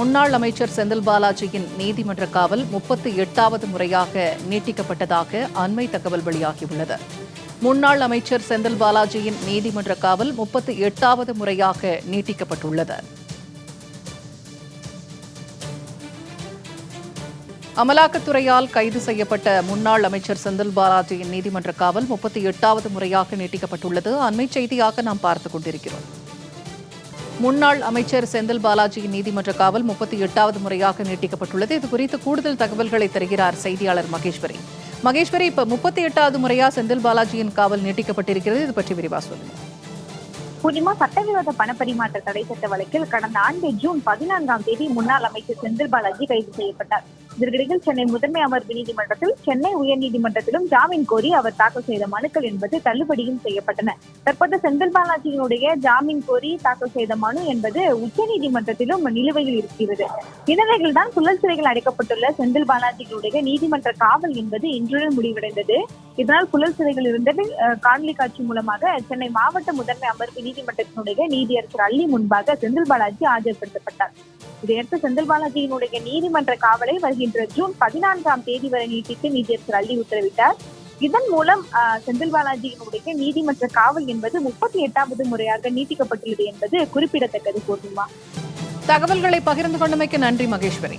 முன்னாள் அமைச்சர் செந்தில் பாலாஜியின் நீதிமன்ற காவல் முப்பத்தி எட்டாவது முறையாக நீட்டிக்கப்பட்டதாக அண்மை தகவல் வெளியாகியுள்ளது. முன்னாள் அமைச்சர் செந்தில் பாலாஜியின் நீதிமன்ற காவல் முப்பத்தி எட்டாவது முறையாக நீட்டிக்கப்பட்டுள்ளது. அமலாக்கத்துறையால் கைது செய்யப்பட்ட முன்னாள் அமைச்சர் செந்தில் பாலாஜியின் நீதிமன்ற காவல் முப்பத்தி எட்டாவது முறையாக நீட்டிக்கப்பட்டுள்ளது. அண்மை செய்தியாக நாம் பார்த்துக் கொண்டிருக்கிறோம். முன்னாள் அமைச்சர் செந்தில் பாலாஜியின் நீதிமன்ற காவல் முப்பத்தி எட்டாவது முறையாக நீட்டிக்கப்பட்டுள்ளது. இது குறித்து கூடுதல் தகவல்களை தருகிறார் செய்தியாளர் மகேஸ்வரி. மகேஸ்வரி இப்ப முப்பத்தி எட்டாவது முறையா செந்தில் பாலாஜியின் காவல் நீட்டிக்கப்பட்டிருக்கிறது. இது பற்றி விரிவா சொல்லுங்க. பூர்ணிமா சட்டவிரோத பணப்பரிமாற்ற தடை சட்ட வழக்கில் கடந்த ஆண்டு ஜூன் பதினான்காம் தேதி முன்னாள் அமைச்சர் செந்தில் பாலாஜி கைது செய்யப்பட்டார். இதற்கிடையில் சென்னை முதன்மை அமர்வு நீதிமன்றத்தில் சென்னை உயர்நீதிமன்றத்திலும் ஜாமீன் கோரி அவர் தாக்கல் செய்த மனுக்கள் என்பது தள்ளுபடியும் செய்யப்பட்டன. தற்போது செந்தில் பாலாஜியினுடைய ஜாமீன் கோரி தாக்கல் செய்த மனு என்பது உச்சநீதிமன்றத்திலும் நிலுவையில் இருக்கிறது. இந்நிலையில் தான் புழல் சிறையில் அடைக்கப்பட்டுள்ள செந்தில் பாலாஜியினுடைய நீதிமன்ற காவல் என்பது இன்றுடன் முடிவடைந்தது. இதனால் புழல் சிறையில் இருந்தது காணொலி காட்சி மூலமாக சென்னை மாவட்ட முதன்மை அமர்வு நீதிமன்றத்தினுடைய நீதியரசர் அள்ளி முன்பாக செந்தில் பாலாஜி ஆஜர்படுத்தப்பட்டார். இதையடுத்து செந்தில் பாலாஜியினுடைய நீதிமன்ற காவலை வருகின்ற ஜூன் பதினான்காம் தேதி வரை நீட்டித்து நீதியரசர் அள்ளி உத்தரவிட்டார். இதன் மூலம் செந்தில் பாலாஜியினுடைய நீதிமன்ற காவல் என்பது முப்பத்தி எட்டாவது முறையாக நீட்டிக்கப்பட்டுள்ளது என்பது குறிப்பிடத்தக்கது. போதுமா தகவல்களை பகிர்ந்து கொண்டமைக்கு நன்றி மகேஸ்வரி.